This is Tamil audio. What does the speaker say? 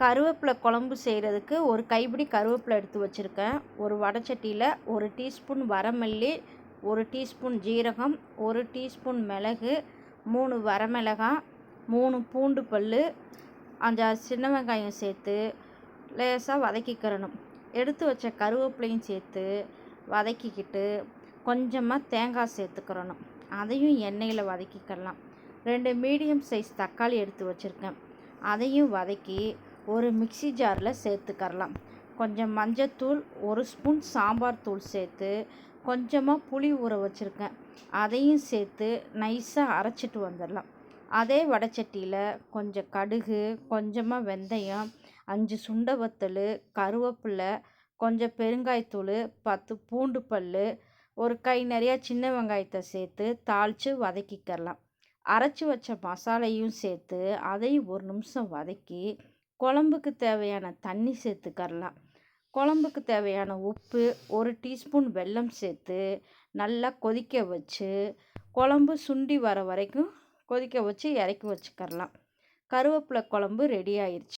கருவேப்பிலை குழம்பு செய்கிறதுக்கு ஒரு கைப்பிடி கருவேப்பிலை எடுத்து வச்சுருக்கேன். ஒரு வடச்சட்டியில் ஒரு டீஸ்பூன் வரமல்லி ஒரு டீஸ்பூன் ஜீரகம் ஒரு டீஸ்பூன் மிளகு மூணு வரமிளகாய் மூணு பூண்டு பல் அஞ்சாறு சின்ன வெங்காயம் சேர்த்து லேசாக வதக்கிக்கிறணும். எடுத்து வச்ச கருவேப்பிலையும் சேர்த்து வதக்கிக்கிட்டு கொஞ்சமாக தேங்காய் சேர்த்துக்கிறணும். அதையும் எண்ணெயில் வதக்கிக்கலாம். ரெண்டு மீடியம் சைஸ் தக்காளி எடுத்து வச்சுருக்கேன். அதையும் வதக்கி ஒரு மிக்சி ஜாரில் சேர்த்துக்கரலாம். கொஞ்சம் மஞ்சத்தூள் ஒரு ஸ்பூன் சாம்பார் தூள் சேர்த்து கொஞ்சமாக புளி ஊற வச்சுருக்கேன். அதையும் சேர்த்து நைஸாக அரைச்சிட்டு வந்துடலாம். அதே வடைச்சட்டியில் கொஞ்சம் கடுகு கொஞ்சமாக வெந்தயம் அஞ்சு சுண்ட வத்தல் கருவேப்பிலை கொஞ்சம் பெருங்காயத்தூள் பத்து பூண்டு பல் ஒரு கை நிறையா சின்ன வெங்காயத்தை சேர்த்து தாளித்து வதக்கிக்கிறலாம் அரைச்சி வச்ச மசாலையும் சேர்த்து அதையும் ஒரு நிமிஷம் வதக்கி குழம்புக்கு தேவையான தண்ணி சேர்த்துக்கரலாம் குழம்புக்கு தேவையான உப்பு ஒரு டீஸ்பூன் வெல்லம் சேர்த்து நல்லா கொதிக்க வச்சு குழம்பு சுண்டி வர வரைக்கும் கொதிக்க வச்சு இறக்கி வச்சுக்கரலாம் கருவேப்பிலை குழம்பு ரெடி ஆயிடுச்சு